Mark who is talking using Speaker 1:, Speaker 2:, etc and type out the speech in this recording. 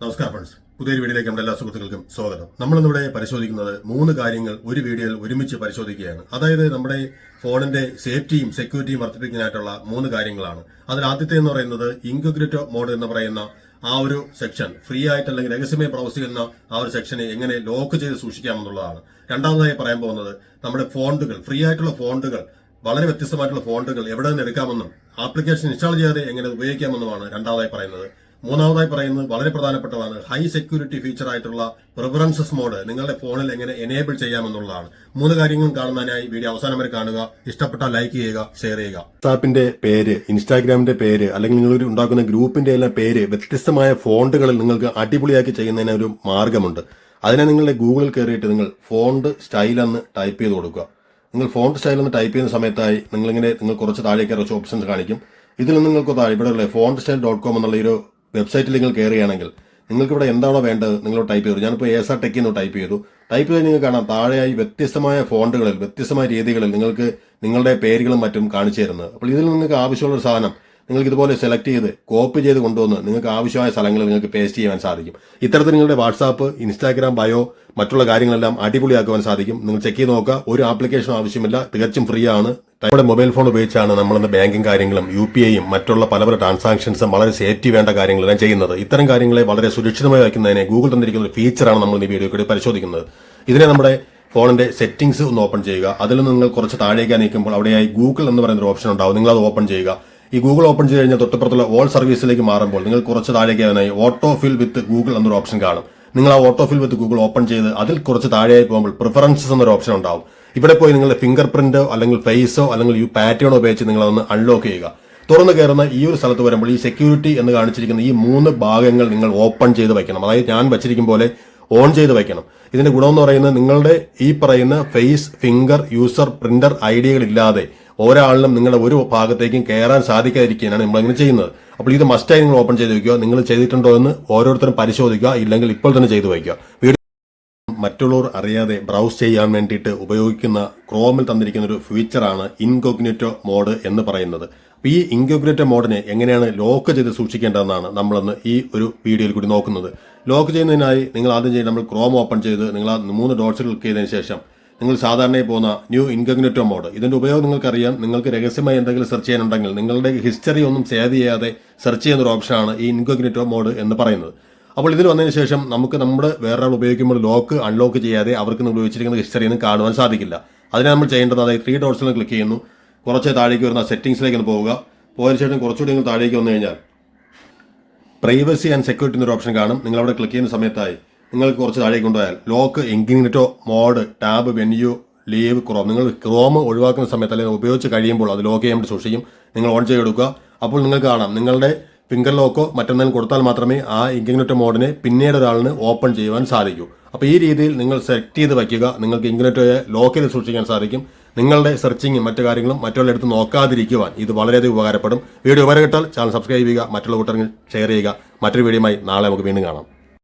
Speaker 1: നമസ്കാരം ഫ്രണ്ട്സ് പുതിയൊരു വീഡിയോയിലേക്ക് നമ്മുടെ എല്ലാ സുഹൃത്തുക്കൾക്കും സ്വാഗതം. നമ്മളിന്നിവിടെ പരിശോധിക്കുന്നത് മൂന്ന് കാര്യങ്ങൾ ഒരു വീഡിയോയിൽ ഒരുമിച്ച് പരിശോധിക്കുകയാണ്. അതായത് നമ്മുടെ ഫോണിന്റെ സേഫ്റ്റിയും സെക്യൂരിറ്റിയും വർദ്ധിപ്പിക്കാനായിട്ടുള്ള മൂന്ന് കാര്യങ്ങളാണ്. അതിൽ ആദ്യത്തെ എന്ന് പറയുന്നത് ഇൻകുഗ്രേറ്റോ മോഡ് എന്ന് പറയുന്ന ആ ഒരു സെക്ഷൻ ഫ്രീ ആയിട്ട് അല്ലെങ്കിൽ രഹസ്യമായി ബ്രൗസ് ചെയ്യുന്ന ആ ഒരു സെക്ഷനെ എങ്ങനെ ലോക്ക് ചെയ്ത് സൂക്ഷിക്കാമെന്നുള്ളതാണ്. രണ്ടാമതായി പറയാൻ പോകുന്നത് നമ്മുടെ ഫോണ്ടുകൾ ഫ്രീ ആയിട്ടുള്ള ഫോണ്ടുകൾ വളരെ വ്യത്യസ്തമായിട്ടുള്ള ഫോണ്ടുകൾ എവിടെ നിന്ന് എടുക്കാമെന്നും ആപ്ലിക്കേഷൻ ഇൻസ്റ്റാൾ ചെയ്യാതെ എങ്ങനെ ഉപയോഗിക്കാമെന്നുമാണ് രണ്ടാമതായി പറയുന്നത്. മൂന്നാമതായി പറയുന്നത് വളരെ പ്രധാനപ്പെട്ടതാണ്. ഹൈ സെക്യൂരിറ്റി ഫീച്ചർ ആയിട്ടുള്ള പ്രിഫറൻസസ് മോഡ് നിങ്ങളുടെ ഫോണിൽ എങ്ങനെ എനേബിൾ ചെയ്യാമെന്നുള്ളതാണ്. മൂന്ന് കാര്യങ്ങളും കാണുന്നതിനായി വീഡിയോ അവസാനം വരെ കാണുക. ഇഷ്ടപ്പെട്ടാൽ ലൈക്ക് ചെയ്യുക ഷെയർ ചെയ്യുക. വാട്സാപ്പിന്റെ പേര് ഇൻസ്റ്റാഗ്രാമിന്റെ പേര് അല്ലെങ്കിൽ നിങ്ങൾ ഉണ്ടാക്കുന്ന ഗ്രൂപ്പിന്റെ എല്ലാം പേര് വ്യത്യസ്തമായ ഫോണ്ടുകളിൽ നിങ്ങൾക്ക് അടിപൊളിയാക്കി ചെയ്യുന്നതിന് ഒരു മാർഗമുണ്ട്. അതിനെ നിങ്ങളുടെ ഗൂഗിളിൽ കയറിയിട്ട് നിങ്ങൾ ഫോണ്ട് സ്റ്റൈൽ എന്ന് ടൈപ്പ് ചെയ്ത് കൊടുക്കുക. നിങ്ങൾ ഫോണ്ട് സ്റ്റൈൽ എന്ന് ടൈപ്പ് ചെയ്യുന്ന സമയത്തായി നിങ്ങളിങ്ങനെ നിങ്ങൾ കുറച്ച് താഴേക്ക് കുറച്ച് ഓപ്ഷൻസ് കാണിക്കും. ഇതിൽ നിങ്ങൾക്ക് ഇവിടെയുള്ള ഫോണ്ട് സ്റ്റൈൽ ഡോട്ട് കോം എന്നുള്ള ഒരു വെബ്സൈറ്റിൽ നിങ്ങൾ കയറുകയാണെങ്കിൽ നിങ്ങൾക്ക് ഇവിടെ എന്താണോ വേണ്ടത് നിങ്ങൾ ടൈപ്പ് ചെയ്തു. ഞാനിപ്പോൾ ഏസാ ടെക് എന്ന് ടൈപ്പ് ചെയ്തു. ടൈപ്പ് ചെയ്ത് നിങ്ങൾക്ക് കാണാം താഴെയായി വ്യത്യസ്തമായ ഫോണ്ടുകളിൽ വ്യത്യസ്തമായ രീതികളിൽ നിങ്ങൾക്ക് നിങ്ങളുടെ പേരുകളും മറ്റും കാണിച്ചു തരുന്നത്. അപ്പോൾ ഇതിൽ നിങ്ങൾക്ക് ആവശ്യമുള്ള ഒരു സാധനം നിങ്ങൾക്ക് ഇതുപോലെ സെലക്ട് ചെയ്ത് കോപ്പി ചെയ്ത് കൊണ്ടുവന്ന് നിങ്ങൾക്ക് ആവശ്യമായ സ്ഥലങ്ങളിൽ നിങ്ങൾക്ക് പേസ്റ്റ് ചെയ്യാൻ സാധിക്കും. ഇത്തരത്തിൽ നിങ്ങളുടെ വാട്സാപ്പ് ഇൻസ്റ്റാഗ്രാം ബയോ മറ്റുള്ള കാര്യങ്ങളെല്ലാം അടിപൊളിയാക്കുവാൻ സാധിക്കും. നിങ്ങൾ ചെക്ക് ചെയ്ത് നോക്കുക. ഒരു ആപ്ലിക്കേഷൻ ആവശ്യമില്ല. തികച്ചും ഫ്രീ ആണ്. നമ്മുടെ മൊബൈൽ ഫോൺ ഉപയോഗിച്ചാണ് നമ്മളിന്ന് ബാങ്കിങ് കാര്യങ്ങളും യു പി ഐയും മറ്റുള്ള പല പല ട്രാൻസാക്ഷൻസും വളരെ സേഫ്റ്റി വേണ്ട കാര്യങ്ങളെല്ലാം ചെയ്യുന്നത്. ഇത്തരം കാര്യങ്ങളെ വളരെ സുരക്ഷിതമായി വയ്ക്കുന്നതിനെ ഗൂഗിൾ തന്നിരിക്കുന്ന ഒരു ഫീച്ചറാണ് നമ്മൾ ഈ വീഡിയോ കൂടി പരിശോധിക്കുന്നത്. ഇതിനെ നമ്മുടെ ഫോണിന്റെ സെറ്റിംഗ്സ് ഒന്ന് ഓപ്പൺ ചെയ്യുക. അതിൽ നിങ്ങൾ കുറച്ച് താഴേക്ക് നീക്കുമ്പോൾ അവിടെയായി ഗൂഗിൾ എന്ന് പറയുന്ന ഒരു ഓപ്ഷൻ ഉണ്ടാവും. നിങ്ങൾ അത് ഓപ്പൺ ചെയ്യുക. ഈ ഗൂഗിൾ ഓപ്പൺ ചെയ്ത് കഴിഞ്ഞാൽ തൊട്ടപ്പുറത്തുള്ള ഓൾ സർവീസിലേക്ക് മാറുമ്പോൾ നിങ്ങൾ കുറച്ച് താഴേക്ക് അതിനായി ഓട്ടോ ഫിൽ വിത്ത് ഗൂഗിൾ എന്നൊരു ഓപ്ഷൻ കാണും. നിങ്ങൾ ആ auto fill with Google open ചെയ്ത് അതിൽ കുറച്ച് താഴെയായി പോകുമ്പോൾ പ്രിഫറൻസസ് എന്നൊരു ഓപ്ഷൻ ഉണ്ടാവും. ഇവിടെ പോയി നിങ്ങളുടെ ഫിംഗർ പ്രിന്റോ അല്ലെങ്കിൽ ഫേസോ അല്ലെങ്കിൽ ഈ പാറ്റേണോ ഉപയോഗിച്ച് നിങ്ങൾ അതൊന്ന് അൺലോക്ക് ചെയ്യുക. തുറന്നു കയറുന്ന ഈ ഒരു സ്ഥലത്ത് വരുമ്പോൾ ഈ സെക്യൂരിറ്റി എന്ന് കാണിച്ചിരിക്കുന്ന ഈ മൂന്ന് ഭാഗങ്ങൾ നിങ്ങൾ ഓപ്പൺ ചെയ്ത് വയ്ക്കണം. അതായത് ഞാൻ വച്ചിരിക്കും പോലെ ഓൺ ചെയ്ത് വയ്ക്കണം. ഇതിന്റെ ഗുണമെന്ന് പറയുന്നത് നിങ്ങളുടെ ഈ പറയുന്ന ഫേസ് ഫിംഗർ യൂസർ പ്രിന്റർ ഐഡിയകൾ ഇല്ലാതെ ഒരാളിനും നിങ്ങളുടെ ഒരു ഭാഗത്തേക്കും കയറാൻ സാധിക്കാതിരിക്കാനാണ് നമ്മൾ ഇങ്ങനെ ചെയ്യുന്നത്. അപ്പോൾ ഇത് മസ്റ്റായി നിങ്ങൾ ഓപ്പൺ ചെയ്ത് വയ്ക്കുക. നിങ്ങൾ ചെയ്തിട്ടുണ്ടോ എന്ന് ഓരോരുത്തരും പരിശോധിക്കുക. ഇല്ലെങ്കിൽ ഇപ്പോൾ തന്നെ ചെയ്തു വയ്ക്കുക. വീഡിയോ മറ്റുള്ളവർ അറിയാതെ ബ്രൗസ് ചെയ്യാൻ വേണ്ടിയിട്ട് ഉപയോഗിക്കുന്ന ക്രോമിൽ തന്നിരിക്കുന്ന ഒരു ഫീച്ചറാണ് ഇൻകോഗ്നേറ്റോ മോഡ് എന്ന് പറയുന്നത്. അപ്പോൾ ഈ ഇൻകോഗ്നേറ്റോ മോഡിനെ എങ്ങനെയാണ് ലോക്ക് ചെയ്ത് സൂക്ഷിക്കേണ്ടതെന്നാണ് നമ്മളിന്ന് ഈ ഒരു വീഡിയോയിൽ കൂടി നോക്കുന്നത്. ലോക്ക് ചെയ്യുന്നതിനായി നിങ്ങൾ ആദ്യം ചെയ്ത് നമ്മൾ ക്രോം ഓപ്പൺ ചെയ്ത് നിങ്ങൾ ആ മൂന്ന് ഡോട്ട്സ് ക്ലിക്ക് ചെയ്തതിന് ശേഷം നിങ്ങൾ സാധാരണയായി പോകുന്ന ന്യൂ ഇൻകഗ്നറ്റോ മോഡ്. ഇതിന്റെ ഉപയോഗം നിങ്ങൾക്കറിയാം. നിങ്ങൾക്ക് രഹസ്യമായി എന്തെങ്കിലും സെർച്ച് ചെയ്യാനുണ്ടെങ്കിൽ നിങ്ങളുടെ ഹിസ്റ്ററി ഒന്നും സേവ് ചെയ്യാതെ സെർച്ച് ചെയ്യുന്ന ഒരു ഓപ്ഷനാണ് ഈ ഇൻകഗ്നറ്റോ മോഡ് എന്ന് പറയുന്നത്. അപ്പോൾ ഇതിൽ വന്നതിന് ശേഷം നമുക്ക് നമ്മുടെ വേറൊരാൾ ഉപയോഗിക്കുമ്പോൾ ലോക്ക് അൺലോക്ക് ചെയ്യാതെ അവർക്ക് നിങ്ങൾ ഉപയോഗിച്ചിരിക്കുന്ന ഹിസ്റ്ററി ഒന്നും കാണുവാൻ സാധിക്കില്ല. അതിനെ നമ്മൾ ചെയ്യേണ്ടത്. അതായത് ത്രീ ഡോട്ട്സിൽ ക്ലിക്ക് ചെയ്യുന്നു. കുറച്ച് താഴേക്ക് വരുന്ന സെറ്റിംഗ്സിലേക്ക് ഒന്ന് പോവുക. പോയതിനു ശേഷം കുറച്ചുകൂടി നിങ്ങൾ താഴേക്ക് വന്നു കഴിഞ്ഞാൽ പ്രൈവസി ആൻഡ് സെക്യൂരിറ്റി എന്നൊരു ഓപ്ഷൻ കാണും. നിങ്ങൾ അവിടെ ക്ലിക്ക് ചെയ്യുന്ന സമയത്തായി നിങ്ങൾക്ക് കുറച്ച് താഴേക്ക് കൊണ്ടുപോയാൽ lock incognito mode tab when you leave Chrome നിങ്ങൾ ക്രോം ഒഴിവാക്കുന്ന സമയത്ത് അല്ലെങ്കിൽ ഉപയോഗിച്ച് കഴിയുമ്പോൾ അത് ലോക്ക് ചെയ്യാൻ വേണ്ടി സൂക്ഷിക്കും. നിങ്ങൾ ഓൺ ചെയ്ത് കൊടുക്കുക അപ്പോൾ നിങ്ങൾക്ക് കാണാം. നിങ്ങളുടെ ഫിംഗർ ലോക്കോ മറ്റെന്തെങ്കിലും കൊടുത്താൽ മാത്രമേ ആ ഇൻഗ്നിറ്റോ മോഡിനെ പിന്നീട് ഒരാളിന് ഓപ്പൺ ചെയ്യുവാൻ സാധിക്കൂ. അപ്പോൾ ഈ രീതിയിൽ നിങ്ങൾ സെലക്ട് ചെയ്ത് വയ്ക്കുക. നിങ്ങൾക്ക് ഇൻഗ്നിറ്റോയെ ലോക്ക് ചെയ്ത് സൂക്ഷിക്കാൻ സാധിക്കും. നിങ്ങളുടെ സെർച്ചിങ്ങും മറ്റു കാര്യങ്ങളും മറ്റുള്ള അടുത്ത് നോക്കാതിരിക്കുവാൻ ഇത് വളരെയധികം ഉപകാരപ്പെടും. വീഡിയോ ഉപകാരപ്പെട്ടാൽ ചാനൽ സബ്സ്ക്രൈബ് ചെയ്യുക മറ്റുള്ള കൂട്ടങ്ങൾ ഷെയർ ചെയ്യുക. മറ്റൊരു വീഡിയോയുമായി നാളെ നമുക്ക് വീണ്ടും കാണാം.